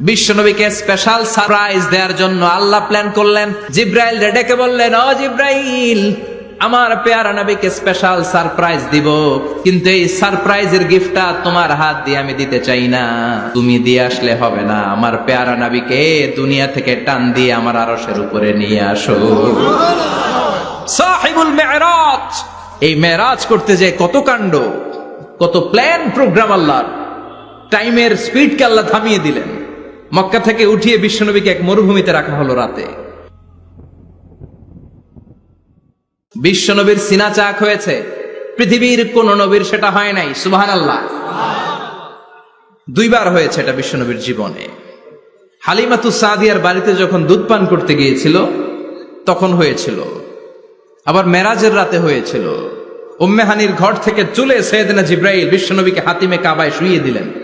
বিশ্বনবীকে special surprise দেওয়ার জন্য আল্লাহ প্ল্যান করলেন। জিব্রাইল ডেকে বললেন, ও জিব্রাইল, আমার পেয়ারা নবীকে স্পেশাল সারপ্রাইজ দিব। কিন্তু এই সারপ্রাইজের গিফটটা তোমার হাত দিয়ে আমি দিতে চাই না। তুমি দিয়ে আসলে হবে না। আমার পেয়ারা নবীকে দুনিয়া থেকে টান দিয়ে আমার আরশের উপরে নিয়ে আসো। সাহিবুল মেরাজ, এই মেরাজ করতে যে কত কাণ্ড, কত প্ল্যান প্রোগ্রাম আল্লাহর। টাইমের স্পিডকে আল্লাহ থামিয়ে দিলেন। মক্কা থেকে উঠিয়ে বিশ্বনবীকে এক মরুভূমিতে রাখা হলো রাতে। বিশ্বনবীর সিনা চাক হয়েছে। পৃথিবীর কোন নবীর সেটা হয় নাই সুবাহান আল্লাহ দুইবার হয়েছে এটা বিশ্বনবীর জীবনে। হালিমাতু সাদিয়ার বাড়িতে যখন দুধ পান করতে গিয়েছিল, তখন হয়েছিল। আবার মেরাজের রাতে হয়েছিল। উম্মেহানির ঘর থেকে চলে সৈয়দনা জিব্রাইল বিশ্বনবীকে হাতিমে কাবায় শুইয়ে দিলেন।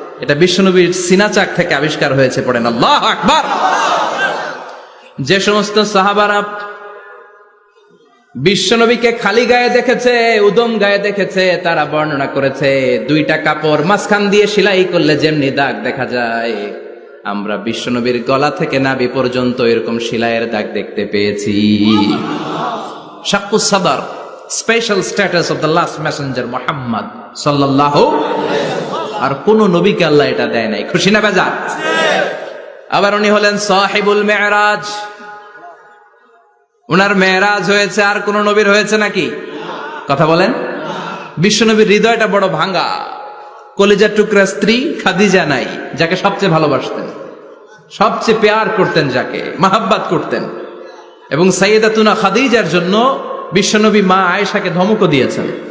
এটা বিশ্বনবীর সিনাচাক থেকে আবিষ্কার হয়েছে, পড়েন আল্লাহ আকবার। যে সমস্ত সাহাবারা বিশ্বনবীকে খালি গায়ে দেখেছে, উদম গায়ে দেখেছে, তারা বর্ণনা করেছে, দুইটা কাপড় মাঝখান দিয়ে সেলাই করলে যেমনি দাগ দেখা যায়। আমরা বিশ্বনবীর গলা থেকে নাভি পর্যন্ত এরকম সেলাইয়ের দাগ দেখতে পেয়েছি। শাকুস সাদার special status of the last messenger Mohammad সাল্লাহ আর কোন নবীকে আল্লাহ এটা দেয় নাই। খুশি না বেজা? আবার উনি হলেন সাহেবুল মেহরাজ উনার মেয়েরাজ হয়েছে আর কোন নবীর হয়েছে নাকি? কথা বলেন। বিশ্বনবীর হৃদয়টা বড় ভাঙ্গা কলিজার টুকরা স্ত্রী খাদিজা নাই, যাকে সবচেয়ে ভালোবাসতেন। সবচেয়ে পেয়ার করতেন যাকে, মাহাব্বাত করতেন। এবং সাইয়েদাতুনা খাদিজার জন্য বিশ্বনবী মা আয়েশাকে ধমকও দিয়েছেন।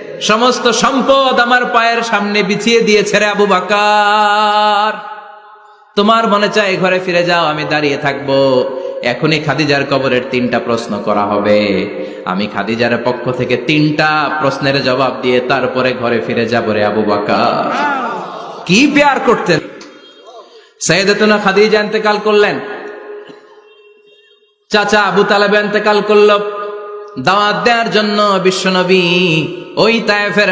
সমস্ত সম্পদ আমার পায়ের সামনে বিছিয়ে দিয়েছে রে আবু বাকার। তোমার মনে চায় ঘরে ফিরে যাও, আমি দাঁড়িয়ে থাকব। এখনই খাদিজার কবরের তিনটা প্রশ্ন করা হবে। আমি খাদিজার পক্ষ থেকে তিনটা প্রশ্নের জবাব দিয়ে তারপরে ঘরে ফিরে যাব রে আবু বাকার। কি পেয়ার করতেন? সৈয়দতুনা খাদিজা ইন্তেকাল করলেন। চাচা আবু তালেব ইন্তেকাল করল। দাওয়াত দেওয়ার জন্য বিশ্বনবী ওই তায়েফের